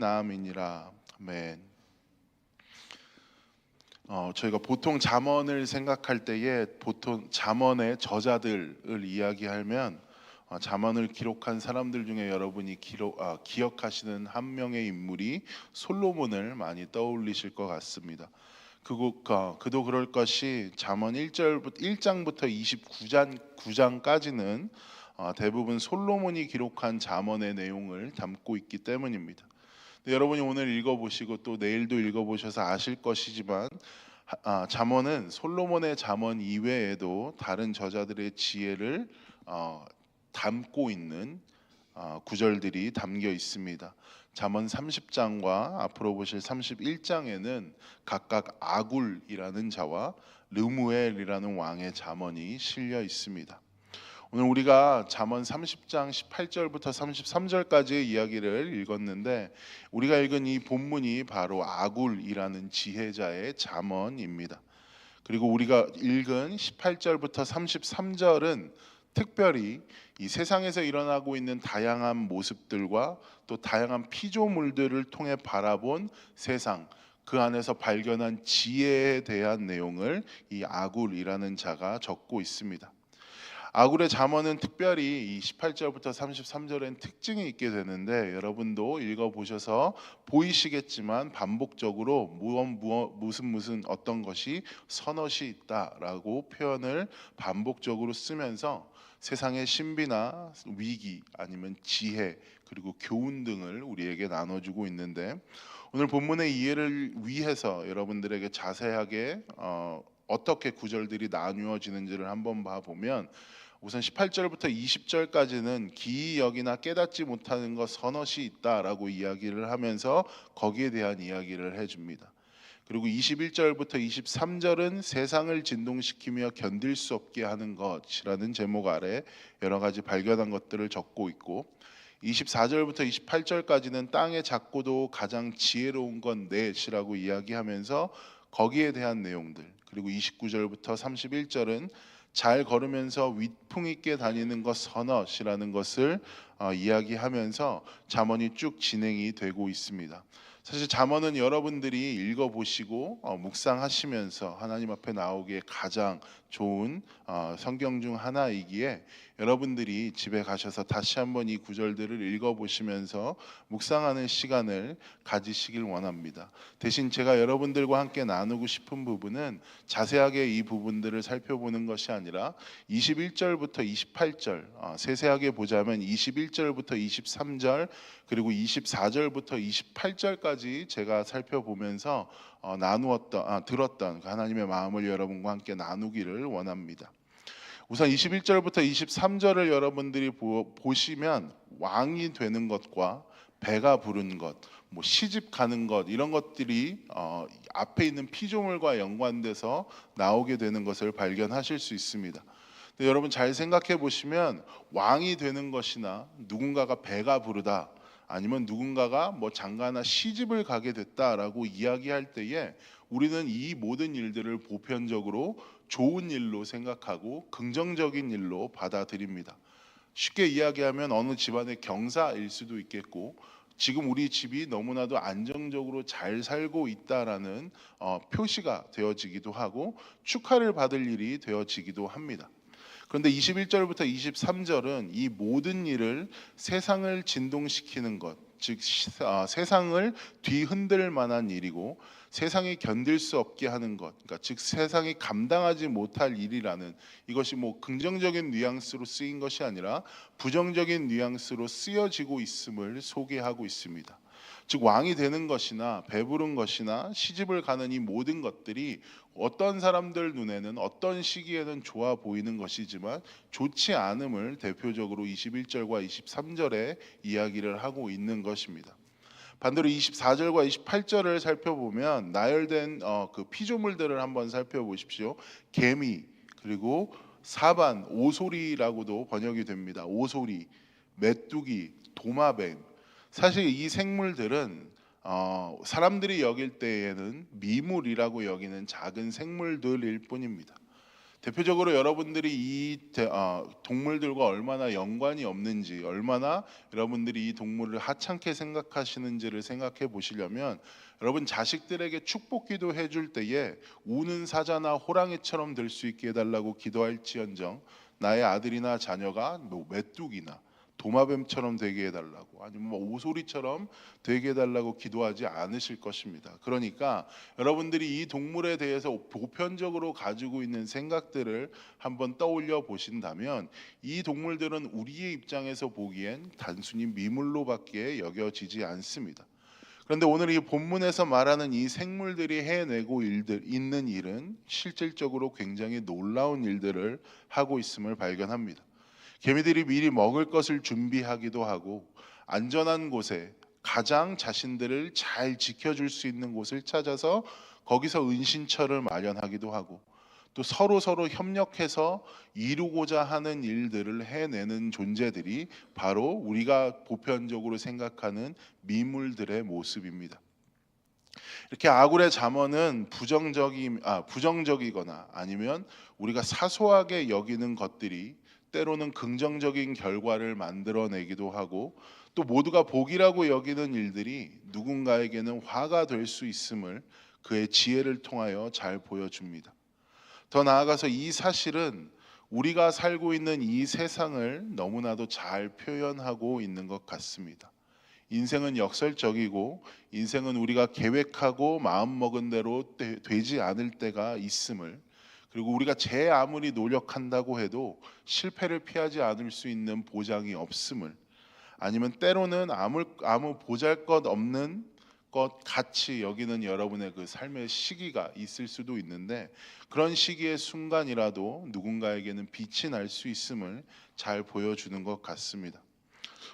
나음이니라 아멘. 어, 저희가 보통 잠언을 생각할 때에 보통 잠언의 저자들을 이야기하면 어, 잠언을 기록한 사람들 중에 여러분이 기록, 아, 기억하시는 한 명의 인물이 솔로몬을 많이 떠올리실 것 같습니다. 그고 어, 그도 그럴 것이 잠언 1절부터 1장부터 29장 9장까지는 어, 대부분 솔로몬이 기록한 잠언의 내용을 담고 있기 때문입니다. 여러분이 오늘 읽어보시고 또 내일도 읽어보셔서 아실 것이지만 하- 아, 잠언은 솔로몬의 잠언 이외에도 다른 저자들의 지혜를 어, 담고 있는 어, 구절들이 담겨 있습니다. 잠언 30장과 앞으로 보실 31장에는 각각 아굴이라는 자와 르무엘이라는 왕의 잠언이 실려 있습니다. 오늘 우리가 잠언 30장 18절부터 33절까지의 이야기를 읽었는데 우리가 읽은 이 본문이 바로 아굴이라는 지혜자의 잠언입니다. 그리고 우리가 읽은 18절부터 33절은 특별히 이 세상에서 일어나고 있는 다양한 모습들과 또 다양한 피조물들을 통해 바라본 세상 그 안에서 발견한 지혜에 대한 내용을 이 아굴이라는 자가 적고 있습니다. 아굴의 잠언은 특별히 이 18절부터 33절엔 특징이 있게 되는데 여러분도 읽어 보셔서 보이시겠지만 반복적으로 무엇 무엇 무슨 무슨 어떤 것이 선엇이 있다라고 표현을 반복적으로 쓰면서 세상의 신비나 위기 아니면 지혜 그리고 교훈 등을 우리에게 나눠주고 있는데 오늘 본문의 이해를 위해서 여러분들에게 자세하게 어, 어떻게 구절들이 나누어지는지를 한번 봐보면 우선 18절부터 20절까지는 기억이나 깨닫지 못하는 것 선엇이 있다라고 이야기를 하면서 거기에 대한 이야기를 해줍니다. 그리고 21절부터 23절은 세상을 진동시키며 견딜 수 없게 하는 것이라는 제목 아래 여러 가지 발견한 것들을 적고 있고 24절부터 28절까지는 땅의 작고도 가장 지혜로운 건 넷이라고 이야기하면서 거기에 대한 내용들 그리고 29절부터 31절은 잘 걸으면서 위풍 있게 다니는 것 선엇이라는 것을 어, 이야기하면서 잠언이 쭉 진행이 되고 있습니다. 사실 잠언은 여러분들이 읽어보시고 어, 묵상하시면서 하나님 앞에 나오기에 가장 좋은 어, 성경 중 하나이기에 여러분들이 집에 가셔서 다시 한번 이 구절들을 읽어보시면서 묵상하는 시간을 가지시길 원합니다. 대신 제가 여러분들과 함께 나누고 싶은 부분은 자세하게 이 부분들을 살펴보는 것이 아니라 21절부터 28절 어, 세세하게 보자면 21 절부터 23절 그리고 24절부터 28절까지 제가 살펴보면서 어, 나누었던 아, 들었던 그 하나님의 마음을 여러분과 함께 나누기를 원합니다. 우선 21절부터 23절을 여러분들이 보, 보시면 왕이 되는 것과 배가 부른 것, 뭐 시집 가는 것 이런 것들이 어, 앞에 있는 피조물과 연관돼서 나오게 되는 것을 발견하실 수 있습니다. 여러분 잘 생각해 보시면 왕이 되는 것이나 누군가가 배가 부르다 아니면 누군가가 뭐 장가나 시집을 가게 됐다라고 이야기할 때에 우리는 이 모든 일들을 보편적으로 좋은 일로 생각하고 긍정적인 일로 받아들입니다. 쉽게 이야기하면 어느 집안의 경사일 수도 있겠고 지금 우리 집이 너무나도 안정적으로 잘 살고 있다라는 어, 표시가 되어지기도 하고 축하를 받을 일이 되어지기도 합니다. 그런데 21절부터 23절은 이 모든 일을 세상을 진동시키는 것, 즉 시- 아, 세상을 뒤흔들 만한 일이고 세상이 견딜 수 없게 하는 것, 그러니까 즉 세상이 감당하지 못할 일이라는 이것이 뭐 긍정적인 뉘앙스로 쓰인 것이 아니라 부정적인 뉘앙스로 쓰여지고 있음을 소개하고 있습니다. 즉 왕이 되는 것이나 배부른 것이나 시집을 가는 이 모든 것들이 어떤 사람들 눈에는 어떤 시기에는 좋아 보이는 것이지만 좋지 않음을 대표적으로 21절과 23절에 이야기를 하고 있는 것입니다. 반대로 24절과 28절을 살펴보면 나열된 어, 그 피조물들을 한번 살펴보십시오. 개미 그리고 사반, 오소리라고도 번역이 됩니다. 오소리, 메뚜기, 도마뱀. 사실 이 생물들은 어, 사람들이 여길 때에는 미물이라고 여기는 작은 생물들일 뿐입니다. 대표적으로 여러분들이 이 대- 어, 동물들과 얼마나 연관이 없는지, 얼마나 여러분들이 이 동물을 하찮게 생각하시는지를 생각해 보시려면 여러분 자식들에게 축복기도 해줄 때에 우는 사자나 호랑이처럼 될 수 있게 해달라고 기도할지언정 나의 아들이나 자녀가 뭐 메뚜기나 도마뱀처럼 되게 해달라고 아니면 뭐 오소리처럼 되게 해달라고 기도하지 않으실 것입니다. 그러니까 여러분들이 이 동물에 대해서 보편적으로 가지고 있는 생각들을 한번 떠올려 보신다면 이 동물들은 우리의 입장에서 보기엔 단순히 미물로밖에 여겨지지 않습니다. 그런데 오늘 이 본문에서 말하는 이 생물들이 해내고 일들, 있는 일은 실질적으로 굉장히 놀라운 일들을 하고 있음을 발견합니다. 개미들이 미리 먹을 것을 준비하기도 하고 안전한 곳에 가장 자신들을 잘 지켜줄 수 있는 곳을 찾아서 거기서 은신처를 마련하기도 하고 또 서로 서로 협력해서 이루고자 하는 일들을 해내는 존재들이 바로 우리가 보편적으로 생각하는 미물들의 모습입니다. 이렇게 아굴의 잠언은 부정적이 아 부정적이거나 아니면 우리가 사소하게 여기는 것들이 때로는 긍정적인 결과를 만들어내기도 하고 또 모두가 복이라고 여기는 일들이 누군가에게는 화가 될 수 있음을 그의 지혜를 통하여 잘 보여줍니다. 더 나아가서 이 사실은 우리가 살고 있는 이 세상을 너무나도 잘 표현하고 있는 것 같습니다. 인생은 역설적이고 인생은 우리가 계획하고 마음먹은 대로 되- 되지 않을 때가 있음을 그리고 우리가 제 아무리 노력한다고 해도 실패를 피하지 않을 수 있는 보장이 없음을 아니면 때로는 아무 아무 보잘것 없는 것 같이 여기는 여러분의 그 삶의 시기가 있을 수도 있는데 그런 시기의 순간이라도 누군가에게는 빛이 날 수 있음을 잘 보여주는 것 같습니다.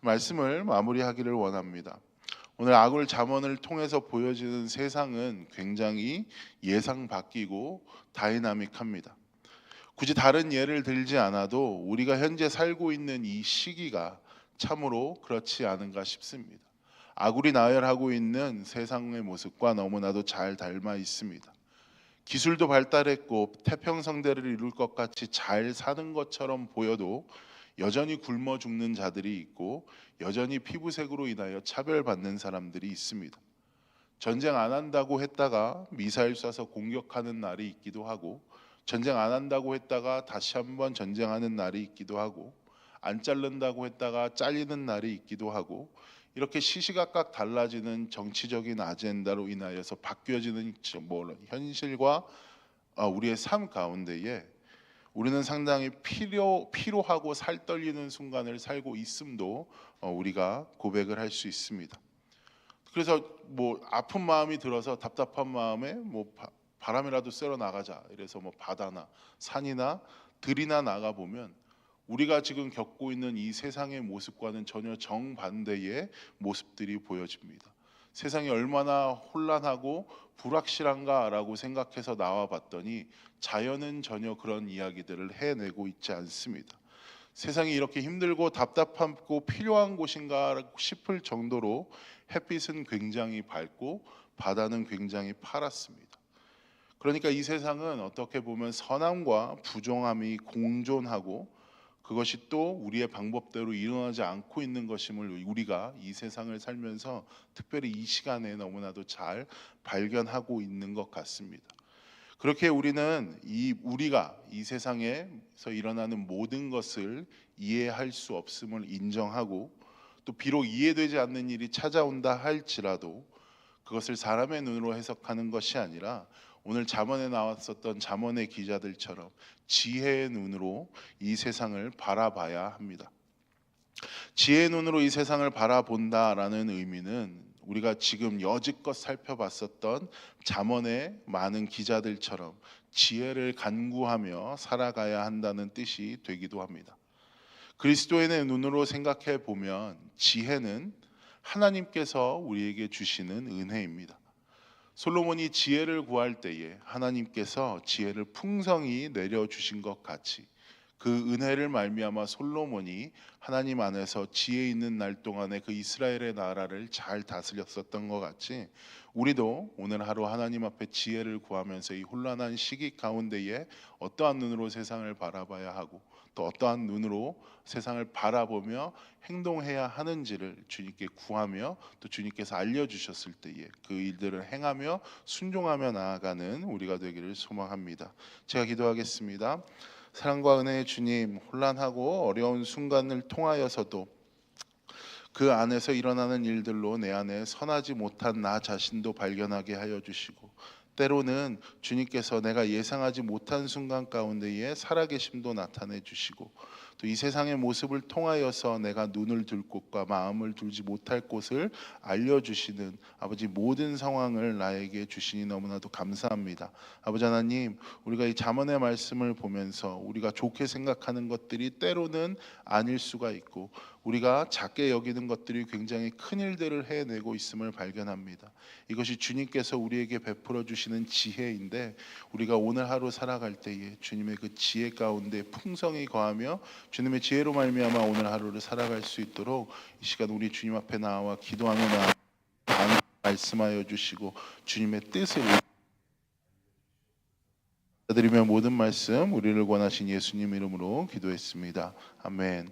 말씀을 마무리하기를 원합니다. 오늘 아굴 잠언을 통해서 보여지는 세상은 굉장히 예상 바뀌고 다이나믹합니다. 굳이 다른 예를 들지 않아도 우리가 현재 살고 있는 이 시기가 참으로 그렇지 않은가 싶습니다. 아굴이 나열하고 있는 세상의 모습과 너무나도 잘 닮아 있습니다. 기술도 발달했고 태평성대를 이룰 것 같이 잘 사는 것처럼 보여도 여전히 굶어 죽는 자들이 있고 여전히 피부색으로 인하여 차별받는 사람들이 있습니다. 전쟁 안 한다고 했다가 미사일 쏴서 공격하는 날이 있기도 하고 전쟁 안 한다고 했다가 다시 한번 전쟁하는 날이 있기도 하고 안 자른다고 했다가 잘리는 날이 있기도 하고 이렇게 시시각각 달라지는 정치적인 아젠다로 인하여서 바뀌어지는 뭐 현실과 아, 우리의 삶 가운데에 우리는 상당히 필요 피로하고 살 떨리는 순간을 살고 있음도 어, 우리가 고백을 할 수 있습니다. 그래서 뭐 아픈 마음이 들어서 답답한 마음에 뭐 바, 바람이라도 쐬러 나가자. 이래서 뭐 바다나 산이나 들이나 나가 보면 우리가 지금 겪고 있는 이 세상의 모습과는 전혀 정반대의 모습들이 보여집니다. 세상이 얼마나 혼란하고 불확실한가라고 생각해서 나와 봤더니 자연은 전혀 그런 이야기들을 해내고 있지 않습니다. 세상이 이렇게 힘들고 답답하고 필요한 곳인가 싶을 정도로 햇빛은 굉장히 밝고 바다는 굉장히 파랗습니다. 그러니까 이 세상은 어떻게 보면 선함과 부정함이 공존하고 그것이 또 우리의 방법대로 일어나지 않고 있는 것임을 우리가 이 세상을 살면서 특별히 이 시간에 너무나도 잘 발견하고 있는 것 같습니다. 그렇게 우리는 이 우리가 이 세상에서 일어나는 모든 것을 이해할 수 없음을 인정하고 또 비록 이해되지 않는 일이 찾아온다 할지라도 그것을 사람의 눈으로 해석하는 것이 아니라 오늘 잠언에 나왔었던 잠언의 기자들처럼 지혜의 눈으로 이 세상을 바라봐야 합니다. 지혜의 눈으로 이 세상을 바라본다라는 의미는 우리가 지금 여지껏 살펴봤었던 잠언의 많은 기자들처럼 지혜를 간구하며 살아가야 한다는 뜻이 되기도 합니다. 그리스도인의 눈으로 생각해 보면 지혜는 하나님께서 우리에게 주시는 은혜입니다. 솔로몬이 지혜를 구할 때에 하나님께서 지혜를 풍성히 내려 주신 것 같이 그 은혜를 말미암아 솔로몬이 하나님 안에서 지혜 있는 날 동안에 그 이스라엘의 나라를 잘 다스렸었던 것 같이 우리도 오늘 하루 하나님 앞에 지혜를 구하면서 이 혼란한 시기 가운데에 어떠한 눈으로 세상을 바라봐야 하고 또 어떠한 눈으로 세상을 바라보며 행동해야 하는지를 주님께 구하며 또 주님께서 알려주셨을 때에 그 일들을 행하며 순종하며 나아가는 우리가 되기를 소망합니다. 제가 기도하겠습니다. 사랑과 은혜의 주님, 혼란하고 어려운 순간을 통하여서도 그 안에서 일어나는 일들로 내 안에 선하지 못한 나 자신도 발견하게 하여 주시고 때로는 주님께서 내가 예상하지 못한 순간 가운데에 살아계심도 나타내 주시고 또 이 세상의 모습을 통하여서 내가 눈을 들 곳과 마음을 둘지 못할 곳을 알려주시는 아버지 모든 상황을 나에게 주시니 너무나도 감사합니다. 아버지 하나님, 우리가 이 잠언의 말씀을 보면서 우리가 좋게 생각하는 것들이 때로는 아닐 수가 있고 우리가 작게 여기는 것들이 굉장히 큰 일들을 해내고 있음을 발견합니다. 이것이 주님께서 우리에게 베풀어 주시는 지혜인데 우리가 오늘 하루 살아갈 때에 주님의 그 지혜 가운데 풍성이 거하며 주님의 지혜로 말미암아 오늘 하루를 살아갈 수 있도록 이 시간 우리 주님 앞에 나와 기도하며 나 말씀하여 주시고 주님의 뜻을 드리며 모든 말씀 우리를 권하신 예수님 이름으로 기도했습니다. 아멘.